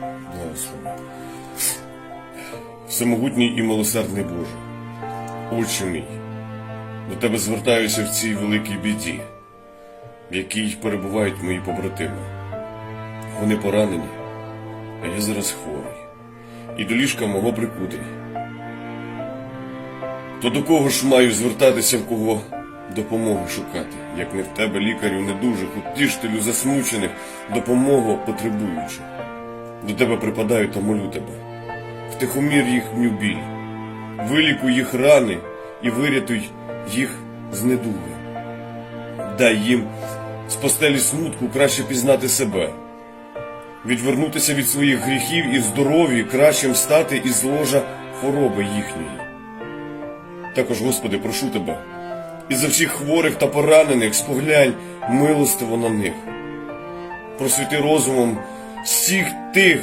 Благослови. Всемогутній і милосердний Боже, Отче мій, до Тебе звертаюся в цій великій біді, в якій перебувають мої побратими. Вони поранені, а я зараз хворий, і до ліжка мого прикутий. То до кого ж маю звертатися, в кого допомоги шукати, як не в тебе, лікарю недужих, утіштелю засмучених, допомогу потребуючих. До тебе припадаю та молю тебе. Втихомір їхню біль, вилікуй їх рани і вирятуй їх з недуги. Дай їм з постелі смутку краще пізнати себе, відвернутися від своїх гріхів і здоров'ї кращим стати із ложа хвороби їхньої. Також, Господи, прошу Тебе, і за всіх хворих та поранених споглянь милостиво на них. Просвіти розумом всіх тих,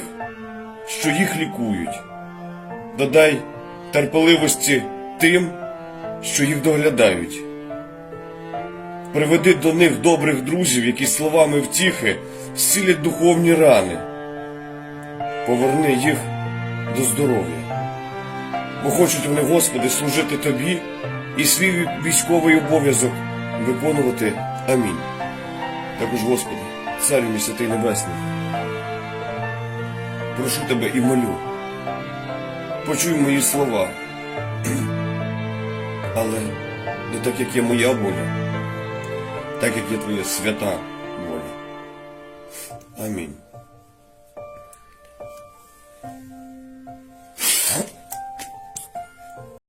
що їх лікують. Додай терпеливості тим, що їх доглядають. Приведи до них добрих друзів, які словами втіхи зцілять духовні рани. Поверни їх до здоров'я бо хочуть вони, Господи, служити Тобі і свій військовий обов'язок виконувати. Амінь. Також, Господи, царю мій святий Небесний, прошу тебе і молю, почуй мої слова, але не так, як є моя воля, так як є Твоя свята воля. Амінь.